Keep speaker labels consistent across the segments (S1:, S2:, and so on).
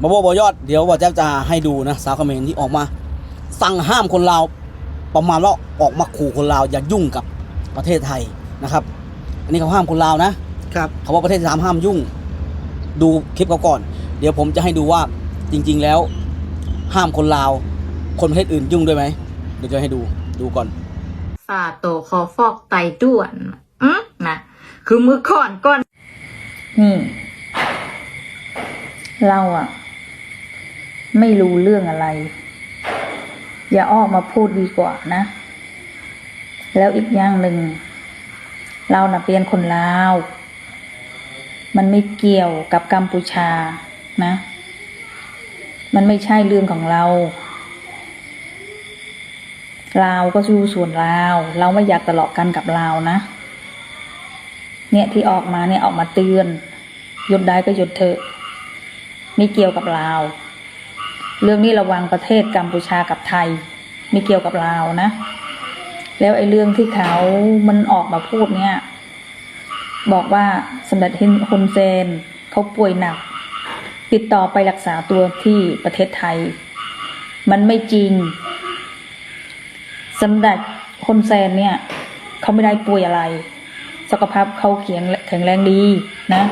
S1: มาโบบอยอด เดี๋ยวว่าจะจะให้ดูนะสาวเขมรที่ออกมา สั่งห้ามคนลาวประมาณว่าออกมาขู่คนลาวอย่ายุ่งกับประเทศไทยนะครับ อันนี้เขาห้ามคนลาวนะครับเขาว่าประเทศสามห้ามยุ่ง ดูคลิปเขาก่อน เดี๋ยวผมจะให้ดูว่าจริง ๆแล้ว ห้ามคนลาว คนประเทศอื่นยุ่งด้วยไหมเดี๋ยวจะให้ดูดูก่อน
S2: ซาโตคอฟอกไตด่วนอืมนะคือมือก่อนก่อน
S3: นี่ เราอะ ไม่รู้เรื่องอะไร อย่าออกมาพูดดีกว่านะ แล้วอีกอย่างหนึ่ง เราน่ะเป็นคนลาว มันไม่เกี่ยวกับกัมพูชานะ มันไม่ใช่เรื่องของเราลาวก็สู้ส่วนลาว เราไม่อยากทะเลาะกันกับลาวนะ เนี่ยที่ออกมาเนี่ยออกมาเตือนหยุดได้ก็หยุดเถอะ ไม่เกี่ยวกับลาว เรื่องนี้ระวังประเทศกัมพูชากับไทยไม่เกี่ยวกับลาวนะ แล้วไอ้เรื่องที่เขามันออกมาพูดเนี่ย บอกว่าสมเด็จฮุนเซนเขาป่วยหนัก ติดต่อไปรักษาตัวที่ประเทศไทย มันไม่จริงสมเด็จฮุนเซนเนี่ยเขาไม่ได้ป่วยอะไร สุขภาพเขาเขียงแข็งแรงดีนะ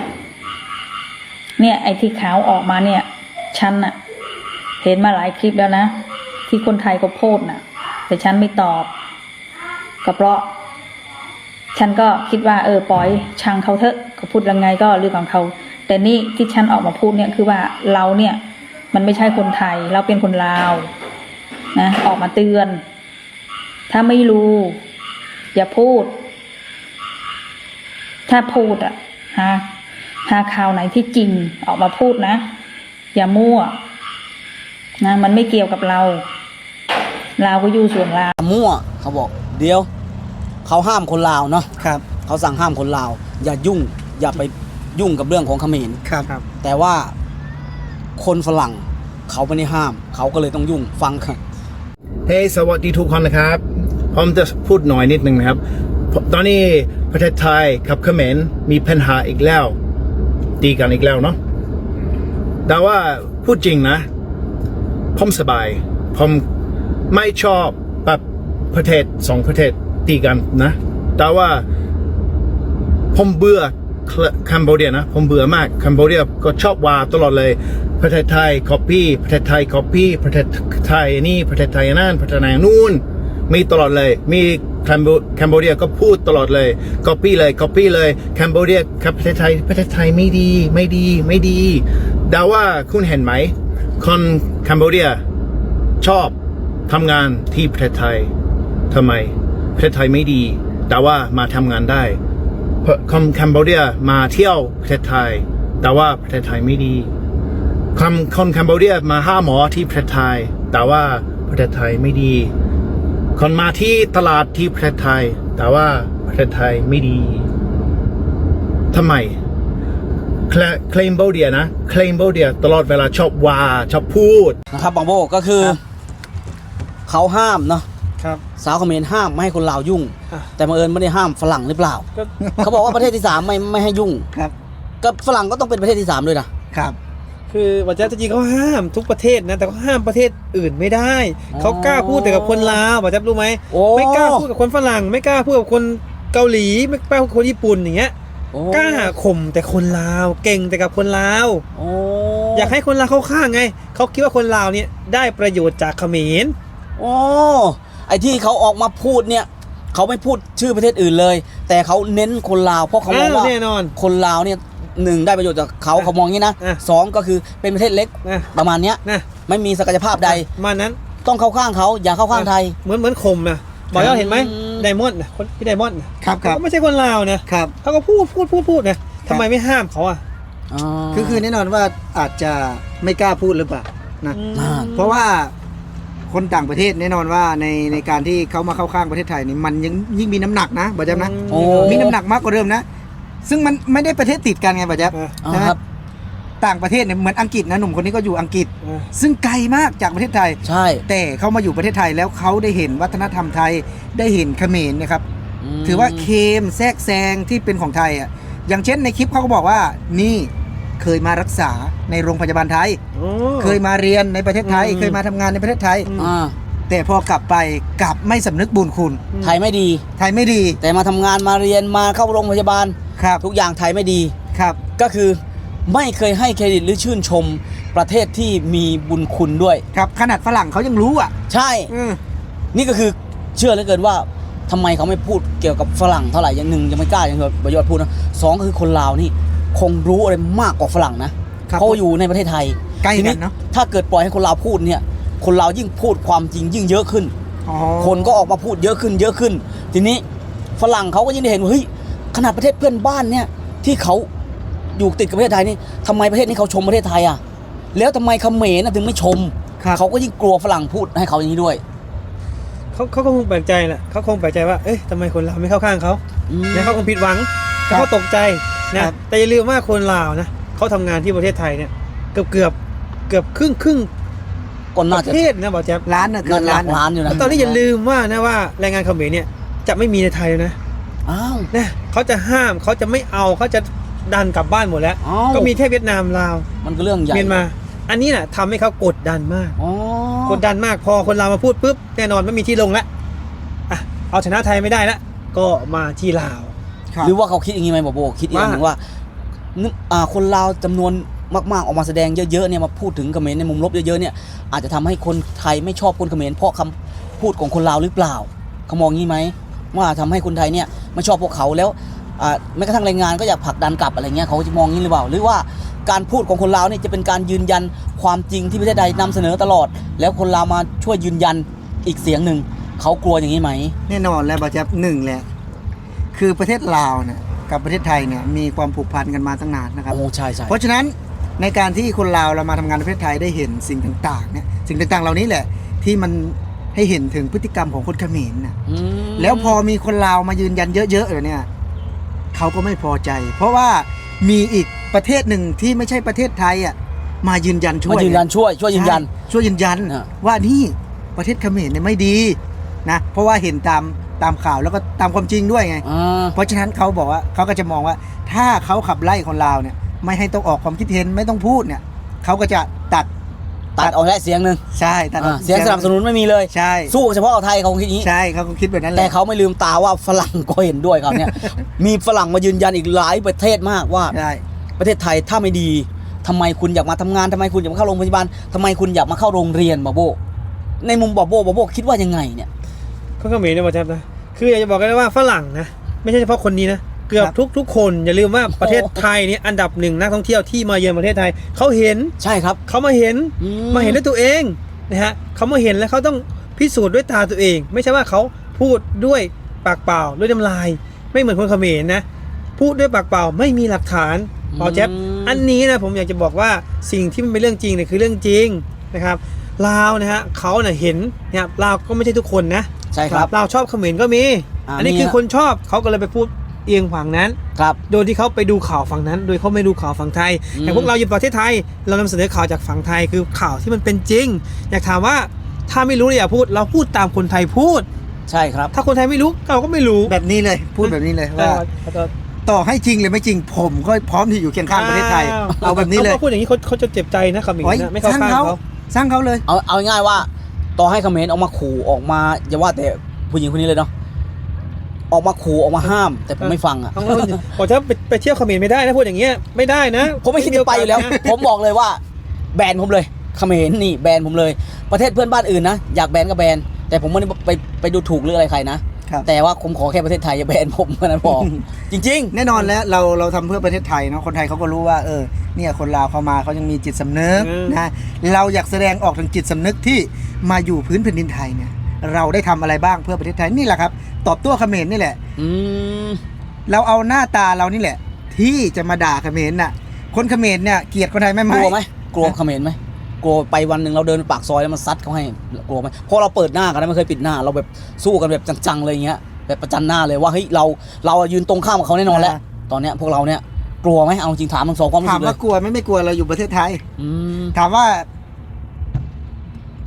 S3: เนี่ยไอ้ที่ขาวออกมาเนี่ย ฉันอะ เห็นมาหลายคลิปแล้วนะ ที่คนไทยก็โพดน่ะ แต่ฉันไม่ตอบ ก็เพราะ ฉันก็คิดว่า เออปล่อยช่างเขาเถอะเขาพูดยังไงก็เรื่องของเขา แต่นี่ที่ฉันออกมาพูดเนี่ยคือว่าเราเนี่ย มันไม่ใช่คนไทย เราเป็นคนลาวนะออกมาเตือน ถ้าไม่รู้ อย่าพูด ถ้าพูดอะหาหาข่าวไหนที่จริงออกมาพูดนะ อย่ามั่ว นะมันไม่เกี่ยวกับเรา เราก็อยู่ส่วนเรา
S1: มั่วเขาบอก เดี๋ยว เขาห้ามคนลาวเนาะ
S4: ครับ
S1: เขาสั่งห้ามคนลาว อย่ายุ่ง อย่าไปยุ่งกับเรื่องของเขมร
S4: ครับครับ
S1: แต่ว่าคนฝรั่งเขาไม่ได้ห้าม เขาก็เลยต้องยุ่งฟังค่ะ
S5: เฮ้ยสวัสดีทุกคนนะครับ ผมจะพูดหน่อยนิดนึงนะครับ ตอนนี้ประเทศไทยกับเขมรมีปัญหาอีกแล้วตีกันอีกแล้วเนาะแต่ว่าพูดจริงนะ ผมสบาย ผมไม่ชอบแบบประเทศสองประเทศตีกันนะ แต่ว่าผมเบื่อคัมโบเดียนะ ผมเบื่อมากคัมโบเดียก็ชอบว่าตลอดเลย ประเทศไทย copy ประเทศไทย copy ประเทศไทยนี่ประเทศไทยนั่นประเทศไหนนู่น มีตลอดเลย มีคัมโบคัมโบเดียก็พูดตลอดเลย copy เลย copy เลยคัมโบเดียกับประเทศไทยประเทศไทยไม่ดีไม่ดีไม่ดีแต่ว่าคุณเห็นไหม คนคัมโบเดียชอบทำงานที่ประเทศไทยทำไม ประเทศไทยไม่ดี แต่ว่ามาทำงานได้คนแคนเบเดียมาเที่ยวประเทศไทย แต่ว่าประเทศไทยไม่ดีคนคนแคนเบเดียมาห้าหมอที่ประเทศไทย แต่ว่าประเทศไทยไม่ดี คนมาที่ตลาดที่ประเทศไทย แต่ว่าประเทศไทยไม่ดีทำไม เคลมโบเดียนะเคลมโบเดียตลอดเวลาชอบว่าชอบพูด
S1: นะครับบางโบก็คือเขาห้ามเนาะ
S4: ครับ
S1: สาวเขมรห้ามไม่ให้คนลาวยุ่ง
S4: อะ
S1: แต่บังเอิญไม่ได้ห้ามฝรั่งหรือเปล่า
S4: ก็
S1: เขาบอกว่าประเทศที่สามไม่ไม่ให้ยุ่ง
S4: ครับ
S1: ก็ฝรั่งก็ต้องเป็นประเทศที่สามด้วยนะครับ
S4: คือวัจจะจริงๆเขาห้ามทุกประเทศนะแต่เขาห้ามประเทศอื่นไม่ได้เขากล้าพูดแต่กับคนลาววัจจะรู้ไหม
S1: โอ้
S4: ไม่กล้าพูดกับคนฝรั่ง ไม่กล้าพูดกับคนเกาหลีไม่กล้าพูดกับคนญี่ปุ่นอย่างเงี้ย
S1: โอ้
S4: กล้าข่มแต่คนลาว เก่งแต่กับคนลาว
S1: โอ้
S4: อยากให้คนลาวเข้าข้างไง เขาคิดว่าคนลาวเนี่ยได้ประโยชน์จากเขมร
S1: โอ้ไอที่เขาออกมาพูดเนี่ยเขาไม่พูดชื่อประเทศอื่นเลย แต่เขาเน้นคนลาวเพราะเขามองว่า
S4: แน่นอน
S1: คนลาวเนี่ยหนึ่งได้ประโยชน์จากเขา
S4: อะ
S1: เขามองอย่างนี้นะ
S4: อะ
S1: สองก็คือเป็นประเทศเล็ก
S4: นะ
S1: ประมาณเนี้ย
S4: นะ
S1: ไม่มีศักยภาพใด
S4: มานั้น
S1: ต้องเข้าข้างเขาอย่าเข้าข้างไทย
S4: เหมือนเหมือนข่มนะบอกยอดเห็นไหม
S1: อืม
S4: ไดมอนด์นะคนพี่ไดมอนด์นะครับ
S6: ครับ
S4: เขาไม่ใช่คนลาวนะครับ เขาก็พูดพูดพูดพูดนะทำไมไม่ห้ามเขาอะ
S1: อ๋อ
S6: คือคือแน่นอนว่าอาจจะไม่กล้าพูดหรือเปล่านะ
S1: อ่า
S6: เพราะว่าคนต่างประเทศแน่นอนว่าในในการที่เขามาเข้าข้างประเทศไทยนี่มันยังยิ่งมีน้ำหนักนะบาจับนะ
S1: โอ้
S6: มีน้ำหนักมากกว่าเดิมนะ ซึ่งมันไม่ได้ประเทศติดกันไงบาจับ
S4: อะ
S1: อ่า
S6: นะ
S1: ค
S6: ฮะ
S1: รับ
S6: ต่างประเทศเนี่ยเหมือนอังกฤษนะหนุ่มคนนี้ก็อยู่อังกฤษ
S4: อะ
S6: ซึ่งไกลมากจากประเทศไทย
S1: ใช่
S6: แต่เขามาอยู่ประเทศไทยแล้วเขาได้เห็นวัฒนธรรมไทยได้เห็นเขมรนะครับ
S1: ม
S6: ถือว่าเคมแทรกแซงที่เป็นของไทยอะอย่างเช่นในคลิปเขาก็บอกว่านี่เคยมารักษาในโรงพยาบาลไทย
S4: โอ้
S6: เคยมาเรียนในประเทศไทย
S4: อืม
S6: เคยมาทำงานในประเทศไทย
S1: อ่า
S6: แต่พอกลับไปกลับไม่สำนึกบุญคุณ
S1: ไทยไม่ดี
S6: ไทยไม่ดี
S1: แต่มาทำงานมาเรียนมาเข้าโรงพยาบาล
S6: ครับ
S1: ทุกอย่างไทยไม่ดี
S6: ครับ
S1: ก็คือ ไม่เคยให้เครดิตหรือชื่นชมประเทศที่มีบุญคุณด้วย
S6: ครับขนาดฝรั่งเขายังรู้อะ
S1: ใช่
S6: อืม
S1: นี่ก็คือเชื่อเหลือเกินว่าทำไมเขาไม่พูดเกี่ยวกับฝรั่งเท่าไหร่อย่างหนึ่งยังไม่กล้าอย่างที่บยอดพูดนะสองก็คือคนลาวนี่คงรู้อะไรมากกว่าฝรั่งนะครับเพราะว่าอยู่ในประเทศไทย
S6: ใกล้
S1: ที
S6: กันเนาะ
S1: ถ้าเกิดปล่อยให้คนลาวพูดเนี่ย คนลาวยิ่งพูดความจริงยิ่งเยอะขึ้น
S6: อ๋อ
S1: คนก็ออกมาพูดเยอะขึ้นเยอะขึ้น ทีนี้ฝรั่งเขาก็ยิ่งได้เห็นว่าเฮ้ยขนาดประเทศเพื่อนบ้านเนี่ยที่เขา อยู่ติดกับประเทศไทยนี่ทำไมประเทศนี้เขาชมประเทศไทยอะ แล้วทำไมเขมรน่ะถึงไม่ชม
S6: ครับ
S1: เขาก็ยิ่งกลัวฝรั่งพูดให้เขาอย่างนี้ด้วย
S4: เขาเขาก็คงแปลกใจแหละเขาคงแปลกใจว่า เอ๊ะทำไมคนเราวไม่เข้าข้างเขา
S1: อืม
S4: นะเขาคงผิดหวัง
S6: ครับ
S4: เขาตกใจนะครับแต่อย่าลืมว่าคนลาวนะเขาทำงานที่ประเทศไทยเนี่ย เกือบเกือบเกือบครึ่งครึ่ง
S1: ก็
S4: ป
S1: น่า
S4: ระ
S1: จะ
S4: เทศนะบอกแจ๊บ
S6: ร้านน่ะเกิ
S1: เงิ
S6: น
S1: นห
S6: ล้า
S1: ลั
S6: น
S1: กล้านอยู่นะ
S4: แล้วตอนนี้อย่าลืมว่านะว่าแรงงานเขมรเนี่ยจะไม่มีในไทยแล้วนะ
S1: อ้าว
S4: นะเขาจะห้ามเขาจะไม่เอาเขาจะ ดันกลับบ้านหมดแล้ว
S1: อ้าว
S4: ก็มีแค่เวียดนามลาว
S1: มันก็เรื่องใหญ่
S4: เมียนมา อันนี้น่ะทำให้เขากดดันมาก
S1: อ๋อก
S4: ดดันมากพอคนลาวมาพูดปุ๊บแน่นอนไม่มีที่ลงแล้วอะเอาชนะไทยไม่ได้แล้วก็มาที่ลาว
S6: ครับ
S1: หรือว่าเขาคิดอย่างนี้ไหมบอโบคิดอีกอย่างหนึ่งว่านึกอ่าคนลาวจำนวนมากๆออกมาแสดงเยอะๆเนี่ยมาพูดถึงเขมรในมุมลบเยอะๆเนี่ยอาจจะทำให้คนไทยไม่ชอบคนเขมรเพราะคำพูดของคนลาวหรือเปล่าเขามองงี้ไหมว่าทำให้คนไทยเนี่ยไม่ชอบพวกเขาแล้วอ่า แม้กระทั่งแรงงานก็อยากผลักดันกลับอะไรเงี้ยเขาจะมองงี้หรือเปล่า หรือว่าการพูดของคนลาวเนี่ยจะเป็นการยืนยันความจริงที่ประเทศใดนำเสนอตลอด แล้วคนลาวมาช่วยยืนยันอีกเสียงหนึ่งเขากลัวอย่างนี้ไหม
S6: แน่นอนแล้วบาจับหนึ่งแหละคือประเทศลาวเนี่ยกับประเทศไทยเนี่ยมีความผูกพันกันมาตั้งนานนะครับ
S1: โอ้ใช่ใช่
S6: เพราะฉะนั้นในการที่คนลาวเรามาทำงานในประเทศไทยได้เห็นสิ่งต่างๆเนี่ยสิ่งต่างๆ เหล่านี้แหละที่มันให้เห็นถึงพฤติกรรมของคนเขมรนะ
S1: อืม
S6: แล้วพอมีคนลาวมายืนยันเยอะๆเลยเนี่ย เขาก็ไม่พอใจ เพราะว่ามีอีกประเทศหนึ่งที่ไม่ใช่ประเทศไทยอะมายืนยันช่วย
S1: มายืนยันช่วยช่วยยืนยัน
S6: ใช่ช่วยยืนยัน
S1: อะ
S6: ว่านี่ประเทศเขมรเนี่ยไม่ดีนะเพราะว่าเห็นตามตามข่าวแล้วก็ตามความจริงด้วยไง
S1: อ่า
S6: เพราะฉะนั้นเขาบอกว่าเขาก็จะมองว่า ถ้าเขาขับไล่คนลาวเนี่ย ไม่ให้ต้องออกความคิดเห็นไม่ต้องพูดเนี่ยเขาก็จะตัด
S1: ตัดออกได้เสียงหนึ่ง
S6: ใช่ตัดออก
S1: อ่าเสียงสนับสนุนไม่มีเลย
S6: ใช่
S1: สู้เฉพาะเอาไทยเขาคิดอย่างนี้
S6: ใช่เขาคงคิดแบบนั้นแห
S1: แต่
S6: ละ
S1: เขาไม่ลืมตาว่าฝรั่งก็เห็นด้วยครับเนี่ย มีฝรั่งมายืนยันอีกหลายประเทศมากว่า
S6: ใช่
S1: ประเทศไทยถ้าไม่ดีทำไมคุณอยากมาทำงานทำไมคุณอยากมาเข้าโรงพยาบาลทำไมคุณอยากมาเข้าโรงเรียนบาโบ ในมุมบาโบบาโบคิดว่ายังไงเนี่ย
S4: เขาเขมรเนี่ยบอกแจ๊บนะคืออยากจะบอกกันเลยว่าฝรั่งนะ ไม่ใช่เฉพาะคนนี้นะ เกือบทุกทุกคนอย่าลืมว่าประเทศไทยเนี่ยอันดับหนึ่งนักท่องเที่ยวที่มาเยือนประเทศไทยเขาเห็น
S1: ใช่ครับ
S4: เขามาเห็น
S1: อื
S4: มาเห็นด้วยตัวเองนะฮะเขามาเห็นแล้วเขาต้องพิสูจน์ด้วยตาตัวเอง ไม่ใช่ว่าเขาพูดด้วยปากเปล่าด้วยน้ำลาย ไม่เหมือนคนเขมรนะ พูดด้วยปากเปล่าไม่มีหลักฐานเปาแจ๊บอันนี้นะผมอยากจะบอกว่าสิ่งที่มันเป็นเรื่องจริงเนี่ยคือเรื่องจริงนะครับลาวนะฮะเขาเน่ยเห็นนะครับลาวก็ไม่ใช่ทุกคนนะ
S1: ใช่ครับ
S4: ลาวชอบเขมรก็มี
S1: อ่า
S4: อันนี้
S1: มี
S4: คือ
S1: ฮะ
S4: คนชอบเขาก็เลยไปพูด เอียงฝั่งนั้น
S1: ครับ
S4: โดยที่เขาไปดูข่าวฝั่งนั้น โดยเขาไม่ดูข่าวฝั่งไทย
S1: อืม
S4: อย่างพวกเราอยู่ประเทศไทย เรานำเสนอข่าวจากฝั่งไทยคือข่าวที่มันเป็นจริง อยากถามว่าถ้าไม่รู้เลยอย่าพูด เราพูดตามคนไทยพูด
S1: ใช่ครับ
S4: ถ้าคนไทยไม่รู้เราก็ไม่รู้
S6: แบบนี้เลย พูดแบบนี้เลยว่า
S4: เออ
S6: ต่อให้จริงหรือไม่จริงผมก็พร้อมที่อยู่เคียงข้างประเทศไทย เอาแบบนี้เลย
S4: ขาพูดอย่างนี้เขาเขาจะเจ็บใจนะคำนี้
S6: โอ้ย
S4: นะไม่เข้า
S6: สร้าง
S4: ข้าง
S6: เขา
S4: เขา
S6: สร้างเขาเลย
S1: เอาเอาง่ายๆว่า ต่อให้เขมรออกมาขู่ออกมาอย่าว่าแต่ผู้หญิงคนนี้เลยเนาะ ออกมาขู่ออกมาห้าม แต่ผมไม่ฟังอะ
S4: เอาบอกจะไปไปเที่ยวเขมรไม่ได้นะพูดอย่างเงี้ยไม่ได้นะ
S1: ผมไม่คิดจะไปอยู่แล้ว
S4: ม่มีโกาสนะ
S1: ผมบอกเลยว่า แบนผมเลยเขมรนี่แบนผมเลย ประเทศเพื่อนบ้านอื่นนะอยากแบนก็แบนแต่ผมไม่ได้ไปไปดูถูกหรืออะไรใครนะ
S6: ครับ
S1: แต่ว่าผมขอแค่ประเทศไทยอย่าแบนผมแค่นั้นพอจริง
S6: แน่นอนแล้วเราเราทำเพื่อประเทศไทยเนาะคนไทยเขาก็รู้ว่าเออเนี่ยคนลาวเขามาเขายังมีจิตสำนึก
S4: อืม
S6: นะเราอยากแสดงออกถึงจิตสำนึกที่มาอยู่พื้นแผ่นดินไทยเนี่ย เราได้ทำอะไรบ้างเพื่อประเทศไทยนี่แหละครับ ตอบโต้เขมรนี่แหละ
S1: ๆอืม
S6: เราเอาหน้าตาเรานี่แหละ ที่จะมาด่าเขมรน่ะ คนเขมรเนี่ยเกลียดคนไทยไหม
S1: กลัวไหมกลัวเขมรไหมกลัวไปวันหนึ่งเราเดินไปปากซอยแล้วมันซัดเขาให้กลัวไหมเพราะเราเปิดหน้ากันนะไม่เคยปิดหน้า เราแบบสู้กันแบบจังๆเลยอย่างเงี้ยแบบประจันหน้าเลยว่าเฮ้ยเราเรายืนตรงข้ามกับเขาแน่นอนแล้ว ตอนเนี้ยพวกเราเนี่ยกลัวไหมเอาจริงถามทั้งสองความรู้
S6: ถา
S1: สึ
S6: ม
S1: กเล
S6: ว่ายกลัวไหมไม่กลัวเราอยู่ประเทศไทย
S1: อืม
S6: ถามว่า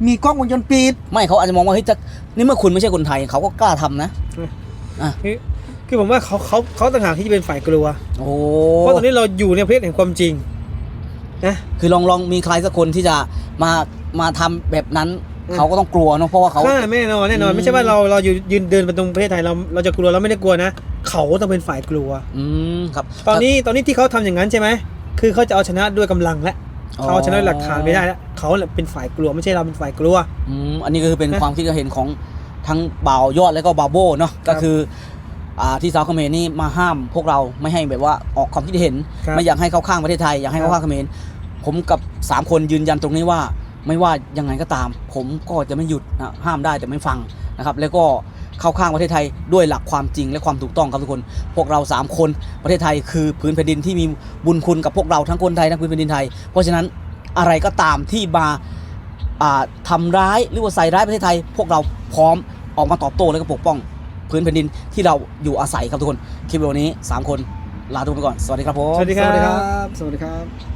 S6: มีกล้องวงจรปิด
S1: ไม่เขาอาจจะมองว่าเฮ้ยจะนี่เมื่อคุณไม่ใช่คนไทยเขาก็กล้าทำนะ
S4: คือคือผมว่าเขาเขาเขาต่างหากที่จะเป็นฝ่ายกลัว
S1: โอ้โห
S4: เพราะตอนนี้เราอยู่ในประเทศแห่งความจริงนะ
S1: คือลองลองมีใครสักคนที่จะมามาทำแบบนั้น
S4: อืม
S1: เขาก็ต้องกลัวเนอะเพราะว่าเขา
S4: ค่ะแน่นอนแน่นอน
S1: อืม
S4: ไม่ใช่ว่าเราเราอยู่ยืนเดินไปตรงประเทศไทยเราเราจะกลัวเราไม่ได้กลัวนะเขาต้องเป็นฝ่ายกลัว
S1: อืมครับ
S4: ตอนนี้ตอนนี้ที่เขาทำอย่างนั้นใช่ไหมคือเขาจะเอาชนะด้วยกำลังและ
S1: อ๋อ
S4: เขาเอาชนะด้วยหลักฐานไม่ได้แล้วเขาแหละเป็นฝ่ายกลัวไม่ใช่เราเป็นฝ่ายกลัว
S1: อืมอันนี้ก็คือเป็น
S4: นะ
S1: ความคิดเห็นของทั้งบ่าวยอดและก็บาโบเนาะก็คืออ่าที่สาวเขมรนี่มาห้ามพวกเราไม่ให้แบบว่าออกความคิดเห็น
S4: ครับ
S1: ไม่อยากให้เข้าข้างประเทศไทยอยากให้เข้าข้างเขมรผมกับสามคนยืนยันตรงนี้ว่าไม่ว่ายังไงก็ตาม ผมก็จะไม่หยุดนะห้ามได้แต่ไม่ฟังนะครับ แล้วก็ เข้าข้างประเทศไทยด้วยหลักความจริงและความถูกต้องครับทุกคน พวกเราสามคนประเทศไทยคือพื้นแผ่นดินที่มีบุญคุณกับพวกเราทั้งคนไทยทั้งพื้นแผ่นดินไทย เพราะฉะนั้นอะไรก็ตามที่มาอ่าทำร้ายหรือว่าใส่ร้ายประเทศไทย พวกเราพร้อมออกมาตอบโต้และก็ปกป้อง พื้นแผ่นดินที่เราอยู่อาศัยครับทุกคนคลิปวิดีโอนี้สามคนลาทุกคนไปก่อนสวัสดีครับผม
S4: สวัสดีครับ
S6: สวัสดีครับ